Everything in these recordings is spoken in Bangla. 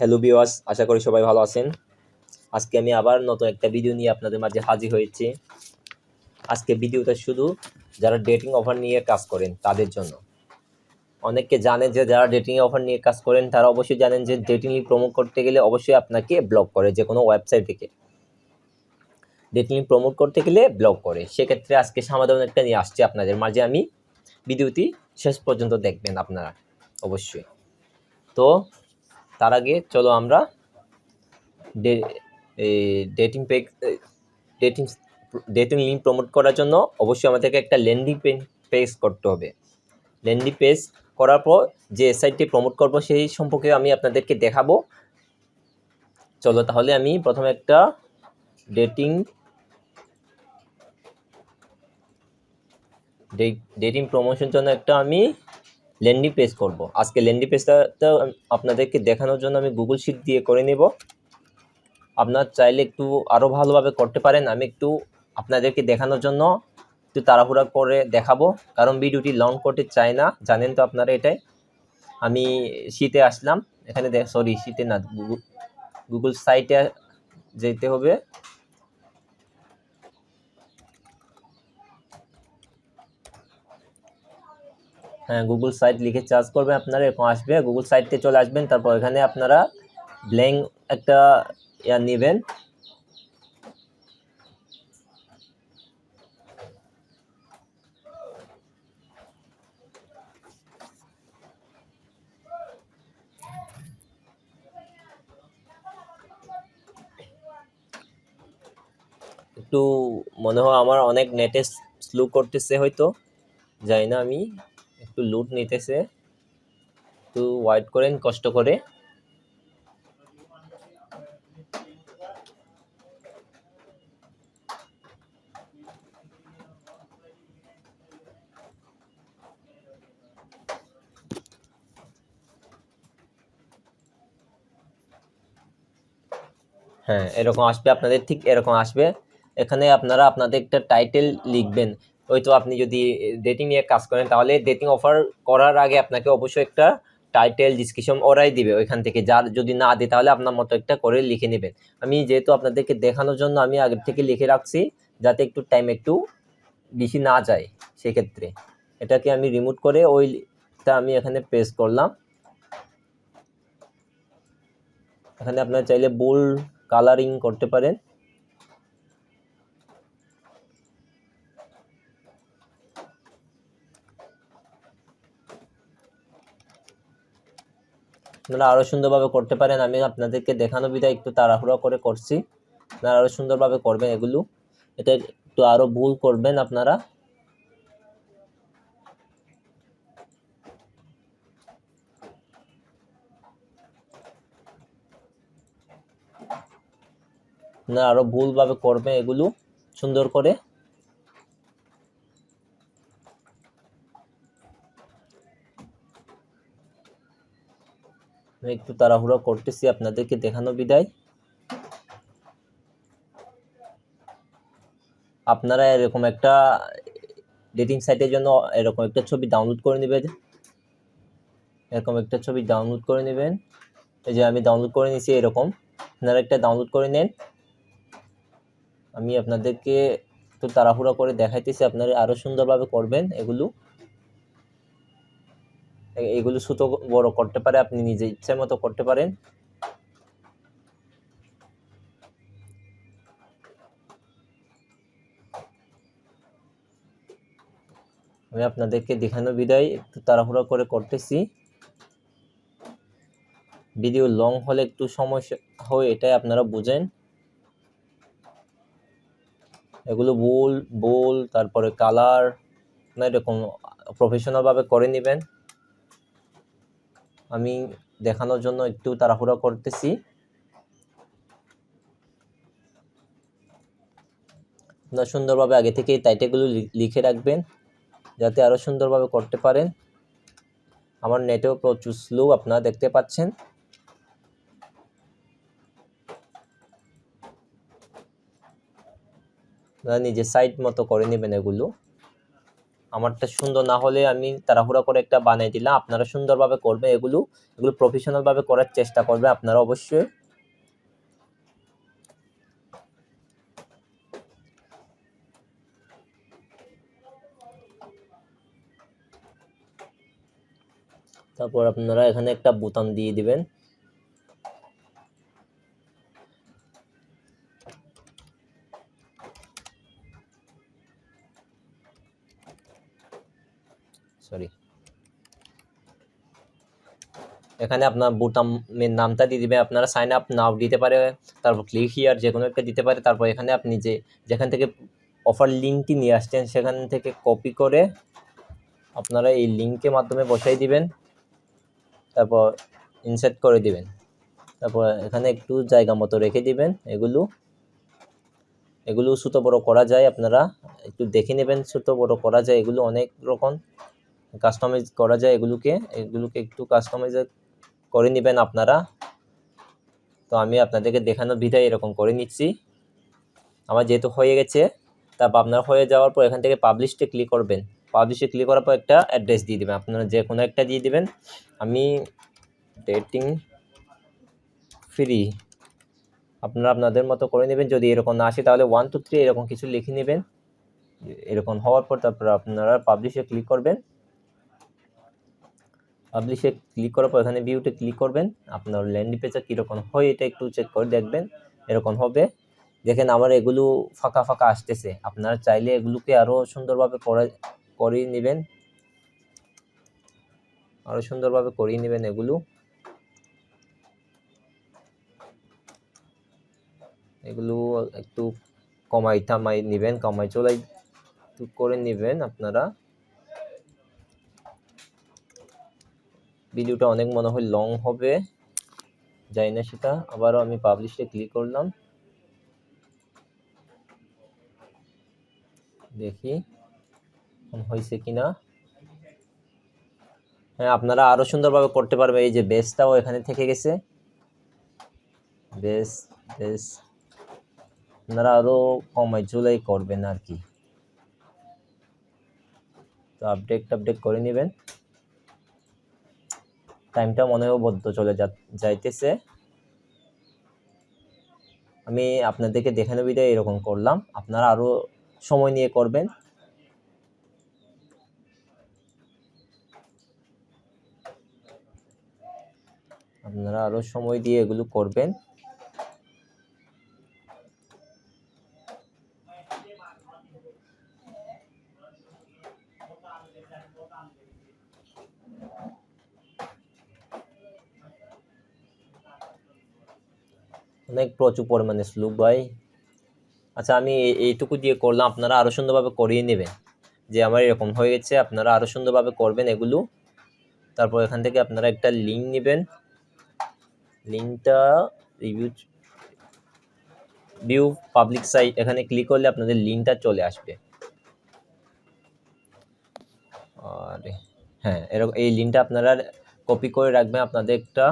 হ্যালো বিওয়াস আশা করি সবাই ভালো আছেন। আজকে আমি আবার নতুন একটা ভিডিও নিয়ে আপনাদের মাঝে হাজির হয়েছি। আজকে ভিডিওটা শুধু যারা ডেটিং অফার নিয়ে কাজ করেন, তাদের জন্য। অনেকে জানে যে যারা ডেটিং অফার নিয়ে কাজ করেন, তারা অবশ্যই জানেন যে ডেটিং প্রমোট করতে গেলে অবশ্যই আপনাকে ব্লক করে যে কোনো ওয়েবসাইট থেকে। ডেটিং প্রমোট করতে গেলে ব্লক করে। সেক্ষেত্রে আজকে সমাধান একটা নিয়ে আসছি আপনাদের মাঝে আমি। ভিডিওটি শেষ পর্যন্ত দেখবেন আপনারা, অবশ্যই। তো তার আগে চলো আমরা ডেটিং পেক ডেটিং ডেটিং লিঙ্ক প্রমোট করার জন্য অবশ্যই আমাদেরকে একটা ল্যান্ডিং পেজ করতে হবে। ল্যান্ডিং পেজ করার পর যে সাইটটি প্রমোট করব সেই সম্পর্কে আমি আপনাদেরকে দেখাবো। চলো তাহলে আমি প্রথমে একটা ডেটিং ডেটিং প্রমোশন জন্য একটা আমি ল্যান্ডিং পেজ করব। আজকে ল্যান্ডিং পেজটা আপনাদেরকে দেখানোর জন্য আমি গুগল শিট দিয়ে করে নেব। আপনার চাইলে একটু আরও ভালোভাবে করতে পারেন। আমি একটু আপনাদেরকে দেখানোর জন্য একটু তাড়াহুড়া করে দেখাবো। কারণ ভিডিওটি লং করতে চাই না। জানেন তো আপনারা এটাই। আমি শীতে আসলাম। এখানে সরি শীতে না গুগল গুগল সাইটে যেতে হবে। গুগল সাইট লিখে চার্জ করবেন আপনারা, এরকম আসবে। গুগল সাইটে চলে আসবেন, তারপর এখানে আপনারা ব্ল্যাঙ্ক একটা ইয়া নেবেন। একটু মনে হয় আমার অনেক নেটে স্লো করতেছে হয়তো যাই না আমি। একটু লুট নিতেছে, একটু ওয়াইট করেন কষ্ট করে। হ্যাঁ এরকম আসবে, আপনাদের ঠিক এরকম আসবে। এখানে আপনারা আপনাদের একটা টাইটেল লিখবেন। হয়তো আপনি যদি ডেটিং নিয়ে কাজ করেন, তাহলে ডেটিং অফার করার আগে আপনাকে অবশ্যই একটা টাইটেল ডিসক্রিপশন ওরাই দিবে ওইখান থেকে। যার যদি না দিই তাহলে আপনার মতো একটা করে লিখে নেবেন। আমি যেহেতু আপনাদেরকে দেখানোর জন্য আমি আগের থেকে লিখে রাখছি, যাতে একটু টাইম একটু বেশি না যায় সেক্ষেত্রে। এটাকে আমি রিমুভ করে ওইটা আমি এখানে প্রেস করলাম। এখানে আপনারা চাইলে বোল্ড কালারিং করতে পারেন। আপনারা আরও সুন্দরভাবে করতে পারেন। আমি আপনাদেরকে দেখানো বিধায় একটু তাড়াহুড়া করে করছি। আপনারা আরও সুন্দরভাবে করবেন এগুলো। এটা একটু আরও ভুল করবেন আপনারা। আপনারা আরও ভুলভাবে করবেন এগুলো সুন্দর করে। আমি একটু তাড়াহুড়ো করতেছি, আপনাদেরকে দেখানো বিদায়। আপনারা এরকম একটা ডেটিং সাইটের জন্য এরকম একটা ছবি ডাউনলোড করে নেবেন। এরকম একটা ছবি ডাউনলোড করে নেবেন। এই যে আমি ডাউনলোড করে নিয়েছি এরকম। আপনারা একটা ডাউনলোড করে নেন। আমি আপনাদেরকে একটু তাড়াহুড়া করে দেখাইতেছি, আপনারা আরও সুন্দরভাবে করবেন এগুলো। এগুলো সুতো বড় করতে পারে, আপনি নিজে ইচ্ছে মতো করতে পারেন। আমি আপনাদেরকে দেখানো বিদায়, একটু তাড়াহুড়া করে করতেছি। ভিডিও লং হলে একটু সমস্যা হয়, এটাই আপনারা বুঝেন। এগুলো বোল বোল তারপরে কালার না এরকম প্রফেশনালভাবে করে নেবেন। আমি দেখানোর জন্য একটু তাড়াহুড়া করতেছি। আপনারা সুন্দরভাবে আগে থেকে টাইটেলগুলো লিখে রাখবেন, যাতে আরও সুন্দরভাবে করতে পারেন। আমার নেটেও প্রচুর স্লো, আপনারা দেখতে পাচ্ছেন। নিজের সাইট মতো করে নেবেন এগুলো। আমারটা সুন্দর না হলে আমি তাড়াহুড়া করে একটা বানিয়ে দিলাম। আপনারা সুন্দরভাবে করবে এগুলো। এগুলো প্রফেশনালভাবে করার চেষ্টা করবে আপনারা অবশ্যই। তারপর আপনারা এখানে একটা বোতাম দিয়ে দিবেন। এখানে আপনার বোতামের নামটা দিয়ে দিবেন আপনারা সাইন আপ নাও দিতে পারে, তারপর ক্লিক হিয়ার যে কোনো একটা দিতে পারে, তারপর এখানে আপনি যে, যেখান থেকে অফার লিঙ্কটি নিয়ে আসছেন সেখান থেকে কপি করে আপনারা এই লিঙ্কের মাধ্যমে বসাই দিবেন, তারপর ইনসার্ট করে দিবেন, তারপর এখানে একটু জায়গা মতো রেখে দিবেন, এগুলো এগুলো ছোটো বড় করা যায় আপনারা, একটু দেখে নেবেন ছোটো বড় করা যায়, এগুলো অনেক রকম কাস্টমাইজ করা যায় এগুলোকে এগুলোকে একটু কাস্টমাইজ করে নেবেন আপনারা। তো আমি আপনাদেরকে দেখানোর বিধায় এরকম করে নিচ্ছি। আমার যেহেতু হয়ে গেছে তারপর আপনার হয়ে যাওয়ার পর এখান থেকে পাবলিশে ক্লিক করবেন। পাবলিশে ক্লিক করার পর একটা অ্যাড্রেস দিয়ে দেবেন। আপনারা যে কোনো একটা দিয়ে দেবেন। আমি ডেটিং ফ্রি আপনারা আপনাদের মতো করে নেবেন। যদি এরকম না আসে তাহলে ওয়ান টু থ্রি এরকম কিছু লিখে নেবেন। এরকম হওয়ার পর তারপর আপনারা পাবলিশে ক্লিক করবেন। পাবলিশে ক্লিক করার পর এখানে ভিউতে ক্লিক করবেন। আপনার ল্যান্ডিং পেজটা কীরকম হয় এটা একটু চেক করে দেখবেন, এরকম হবে। দেখেন আমার এগুলো ফাঁকা ফাঁকা আসতেছে। আপনারা চাইলে এগুলোকে আরও সুন্দরভাবে করে, করিয়ে নেবেন। আরও সুন্দরভাবে করিয়ে নেবেন এগুলো। এগুলো একটু কমাই থামাই নেবেন কমাই চলাই করে নেবেন আপনারা। ভিডিওটা অনেক মনে হয় লং হবে। যাই না সেটা, আবারও আমি পাবলিশে ক্লিক করলাম। দেখি হয়েছে কিনা। হ্যাঁ আপনারা আরও সুন্দরভাবে করতে পারবে। এই যে বেসটাও এখানে থেকে গেছে। বেস বেস আপনারা আরও কমাই জুলাই করবেন আর কি। তো আপডেট আপডেট করে নেবেন। টাইমটা মনে হয় বদ্ধ চলে যাইতেছে। আমি আপনাদেরকে দেখানো বিদায় এরকম করলাম। আপনারা আরও সময় নিয়ে করবেন। আপনারা আরও সময় দিয়ে এগুলো করবেন। অনেক প্রচুর পরিমাণে স্লুপ ভাই। আচ্ছা আমি এইটুকু দিয়ে করলাম। আপনারা আরও সুন্দরভাবে করিয়ে নেবেন। যে আমার এরকম হয়ে গেছে, আপনারা আরও সুন্দরভাবে করবেন এগুলো। তারপর এখান থেকে আপনারা একটা লিঙ্ক নেবেন। লিঙ্কটা রিভিউ ভিউ পাবলিক সাইট এখানে ক্লিক করলে আপনাদের লিঙ্কটা চলে আসবে। আর হ্যাঁ এরকম, এই লিঙ্কটা আপনারা কপি করে রাখবেন আপনাদের একটা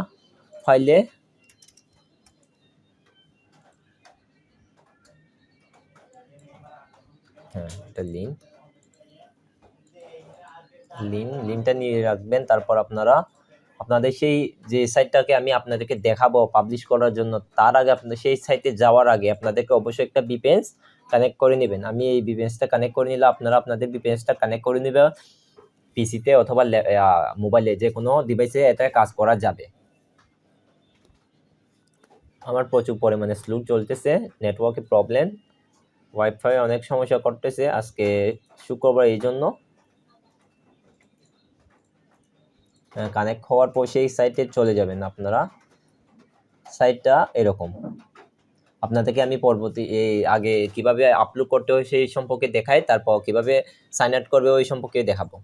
ফাইলে হ্যাঁ এটা লিঙ্ক লিঙ্ক লিঙ্কটা নিয়ে রাখবেন, তারপর আপনারা, আপনাদের সেই যে সাইটটাকে আমি আপনাদেরকে দেখাবো পাবলিশ করার জন্য, তার আগে আপনাদের সেই সাইটে যাওয়ার আগে আপনাদেরকে অবশ্যই একটা বিপেন্স কানেক্ট করে নেবেন। আমি এই বিপেন্সটা কানেক্ট করে নিলে আপনারা আপনাদের বিপেন্সটা কানেক্ট করে নেবেন পিসিতে অথবা মোবাইলে যে কোনো ডিভাইসে এটা কাজ করা যাবে। আমার প্রচুর পরিমাণে স্লো চলতেছে নেটওয়ার্কে প্রবলেম ওয়াইফাই অনেক সমস্যা করতেছে আজকে শুক্রবার এই জন্য। কানেক্ট হওয়ার পর সেই সাইটে চলে যাবেন আপনারা। সাইটটা এরকম। আপনাদেরকে আমি পরবর্তী এই আগে কীভাবে আপলোড করতে হয় সেই সম্পর্কে দেখাই, তারপর কীভাবে সাইন আউট করবে ওই সম্পর্কে দেখাবো।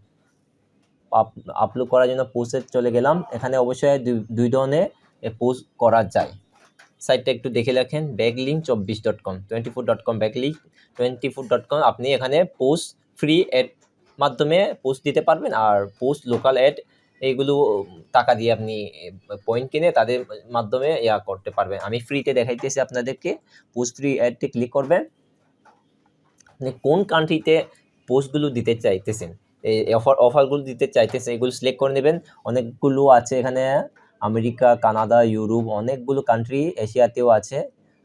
আপলোড করার জন্য পোস্টে চলে গেলাম। এখানে অবশ্যই দুই ধরনের পোস্ট করা যায়। সাইটটা একটু দেখে রাখেন ব্যাকলিং চব্বিশ dot com twenty four dot com backlink twenty four dot com আপনি এখানে পোস্ট ফ্রি অ্যাড মাধ্যমে পোস্ট দিতে পারবেন আর পোস্ট লোকাল অ্যাড এইগুলো টাকা দিয়ে আপনি পয়েন্ট কিনে তাদের মাধ্যমে ইয়া করতে পারবেন। আমি ফ্রিতে দেখাইতেছি আপনাদেরকে পোস্ট ফ্রি অ্যাডটি ক্লিক করবেন। আপনি কোন কান্ট্রিতে পোস্টগুলো দিতে চাইতেছেন, এই অফার অফারগুলো দিতে চাইতেছে এগুলো সিলেক্ট করে নেবেন। অনেকগুলো আছে এখানে। আমেরিকা, কানাডা, ইউরোপ, অনেকগুলো কান্ট্রি এশিয়াতেও আছে।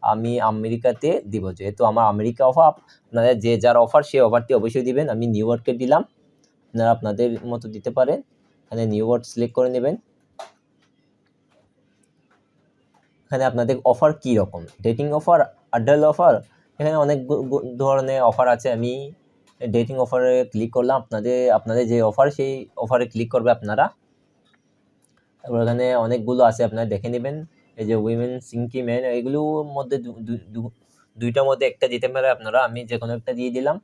আমি আমেরিকাতে দিব। যেহেতু আমার আমেরিকা অফার আপনাদের যে যার অফার সেই অফারটি অবশ্যই দিবেন। আমি নিউ ইয়র্কে দিলাম। আপনারা আপনাদের মতো দিতে পারেন। এখানে নিউ ইয়র্ক সিলেক্ট করে নেবেন। এখানে আপনাদের অফার কী রকম ডেটিং অফার আড্ডাল অফার এখানে অনেক ধরনের অফার আছে। আমি ডেটিং অফারে ক্লিক করলাম। আপনাদের আপনাদের যে অফার সেই অফারে ক্লিক করবে আপনারা। তারপর এখানে অনেকগুলো আছে, আপনারা দেখে নেবেন। এই যে উইমেন সিঙ্কি ম্যান এগুলোর মধ্যে দুইটার মধ্যে একটা দিতে পারে আপনারা, আমি যে কোনো একটা দিয়ে দিলাম।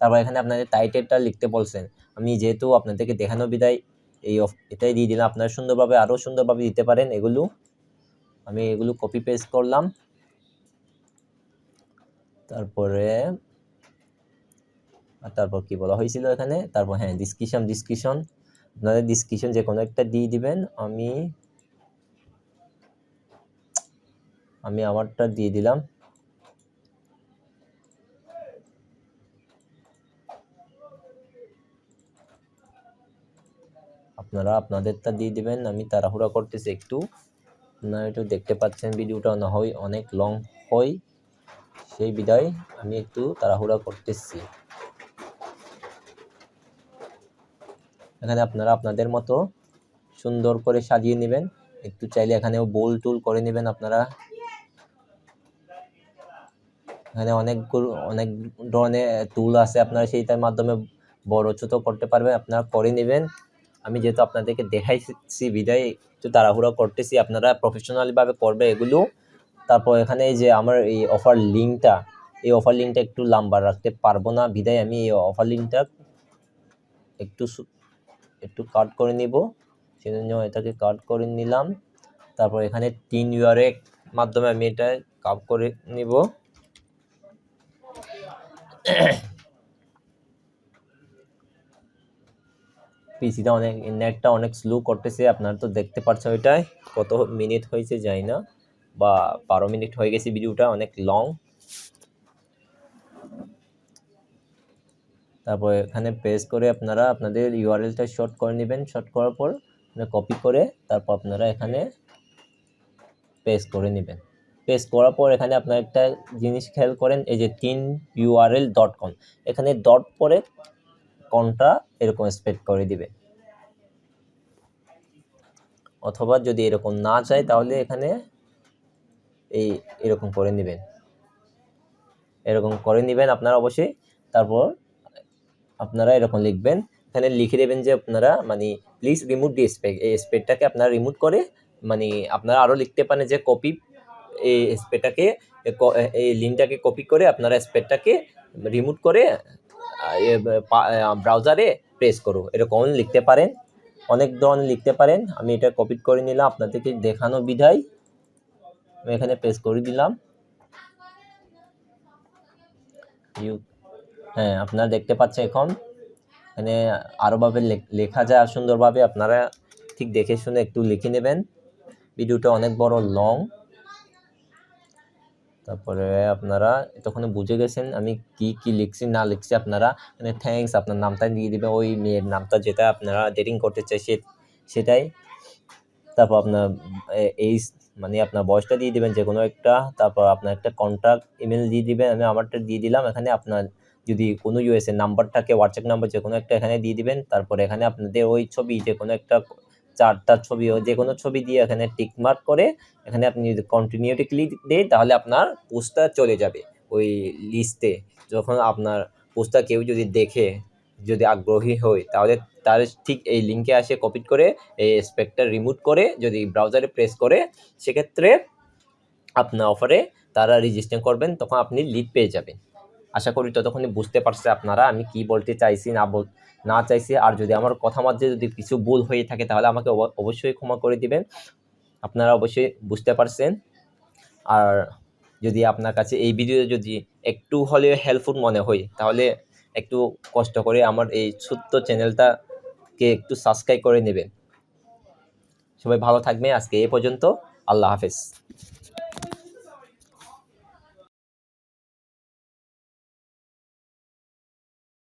তারপর এখানে আপনাদের টাইটেলটা লিখতে বলছেন। আমি যেহেতু আপনাদেরকে দেখানো বিদায়, এই এটাই দিয়ে দিলাম। আপনারা সুন্দরভাবে আরও সুন্দরভাবে দিতে পারেন এগুলো। আমি এগুলো কপি পেস্ট করলাম। তারপরে তারপর কি বলা হয়েছিল এখানে? তারপর হ্যাঁ ডিসক্রিপশন ডিসক্রিপশন আপনাদের ডিসক্রিপশন যে কোনো একটা দিয়ে দিবেন, আমি আমি আমারটা দিয়ে দিলাম। আপনারা আপনাদেরটা দিয়ে দিবেন, আমি তাড়াহুড়া করতেছি একটু। আপনারা একটু দেখতে পাচ্ছেন ভিডিওটা না হয় অনেক লং হয়। সেই বিদায়, আমি একটু তাড়াহুড়া করতেছি। এখানে আপনারা আপনাদের মতো সুন্দর করে সাজিয়ে নেবেন। একটু চাইলে এখানেও বোল টুল করে নেবেন আপনারা। এখানে অনেকগুলো, অনেক ধরনের টুল আছে আপনারা সেইটার মাধ্যমে বড় ছোট করতে পারবেন, আপনারা করে নেবেন। আমি যেহেতু আপনাদেরকে দেখাইছি বিদায়, একটু তাড়াহুড়া করতেছি, আপনারা প্রফেশনালিভাবে করবে এগুলো। তারপর এখানে এই যে আমার এই অফার লিঙ্কটা এই অফার লিঙ্কটা একটু লাম্বার রাখতে পারব না। বিদায়, আমি এই অফার লিঙ্কটা একটু একটু কাট করে নিব। সেজন্য এটাকে কাট করে নিলাম। তারপর এখানে তিন ইউআরের মাধ্যমে আমি এটা কাপ করে নিব। পিসিটা অনেক নেটটা অনেক স্লো করতেছে, আপনারা তো দেখতে পাচ্ছেন ওইটাই কত মিনিট হয়েছে যাই না, বা বারো মিনিট হয়ে গেছে ভিডিওটা অনেক লং তারপর এখানে পেজ করে আপনারা আপনাদের ইউআরএলটা শর্ট করে নেবেন। শর্ট করার পর কপি করে তারপর আপনারা এখানে পেজ করে নেবেন। পেজ করার পর এখানে আপনারা একটা জিনিস খেয়াল করেন, এই যে তিন ইউআরএল ডট কম এখানে ডট পরে কোনটা এরকম স্পেড করে দিবে অথবা যদি এরকম না চাই তাহলে এখানে এই এরকম করে নেবেন। এরকম করে নেবেন আপনারা অবশ্যই। তারপর আপনারা এরকম লিখবেন। এখানে লিখে দেবেন যে আপনারা মানে প্লিজ রিমুভ দি স্পেক এই স্পেডটাকে আপনারা রিমুভ করে মানে আপনারা আরও লিখতে পারেন যে কপি এই স্পেডটাকে এই লিঙ্কটাকে কপি করে আপনারা স্পেডটাকে রিমুভ করে ব্রাউজারে প্রেস করো। এরকম লিখতে পারেন। অনেক ধরনের লিখতে পারেন। আমি এটা কপি করে নিলাম, আপনাদেরকে দেখানো বিধায়। আমি এখানে প্রেস করে দিলাম। ইউ হ্যাঁ আপনারা দেখতে পাচ্ছেন এখন এখানে আরোভাবে লেখা যায় সুন্দরভাবে, আপনারা ঠিক দেখে শুনে একটু লিখে নেবেন। ভিডিওটা অনেক বড় লং তারপরে আপনারা তখন বুঝে গেছেন আমি কি কি লিখছি, না লিখছি, আপনারা মানে থ্যাঙ্কস আপনার নামটা দিয়ে দিবেন, ওই মেয়ের নামটা যেটা আপনারা ডেটিং করতে চাই, সে, সেটাই। তারপর আপনার এইজ মানে আপনার বয়সটা দিয়ে দিবেন যে কোনো একটা, তারপর আপনার একটা কন্ট্যাক্ট ইমেল দিয়ে দিবেন, আমি আমারটা দিয়ে দিলাম, এখানে আপনার যদি কোনো ইউএসএ নাম্বারটাকে হোয়াটসঅ্যাপ নাম্বার যে কোনো একটা এখানে দিয়ে দিবেন, তারপর এখানে আপনাদের ওই ছবি, যে কোনো একটা চারটা ছবি যে কোনো ছবি দিয়ে এখানে টিক মার্ক করে এখানে আপনি যদি কন্টিনিউটি ক্লিক দেয় তাহলে আপনার পোস্টটা চলে যাবে ওই লিস্টে যখন আপনার পোস্টটা কেউ যদি দেখে, যদি আগ্রহী হয়, তাহলে তার ঠিক এই লিঙ্কে আসে কপি করে, এই স্পেকটা রিমুভ করে, যদি ব্রাউজারে প্রেস করে, সেক্ষেত্রে আপনার অফারে তারা রেজিস্টার করবেন, তখন আপনি লিড পেয়ে যাবেন। আশা করি ততক্ষণই বুঝতে পারছে আপনারা আমি কি বলতে চাইছি, না বল, না চাইছি। আর যদি আমার কথা মধ্যে যদি কিছু ভুল হয়ে থাকে তাহলে আমাকে অবশ্যই ক্ষমা করে দিবেন। আপনারা অবশ্যই বুঝতে পারছেন। আর যদি আপনার কাছে এই ভিডিও যদি একটু হলেও হেল্পফুল মনে হয়, তাহলে একটু কষ্ট করে আমার এই ছোট্ট চ্যানেলটাকে একটু সাবস্ক্রাইব করে নেবেন। সবাই ভালো থাকবে আজকে এ পর্যন্ত। আল্লাহ হাফেজ।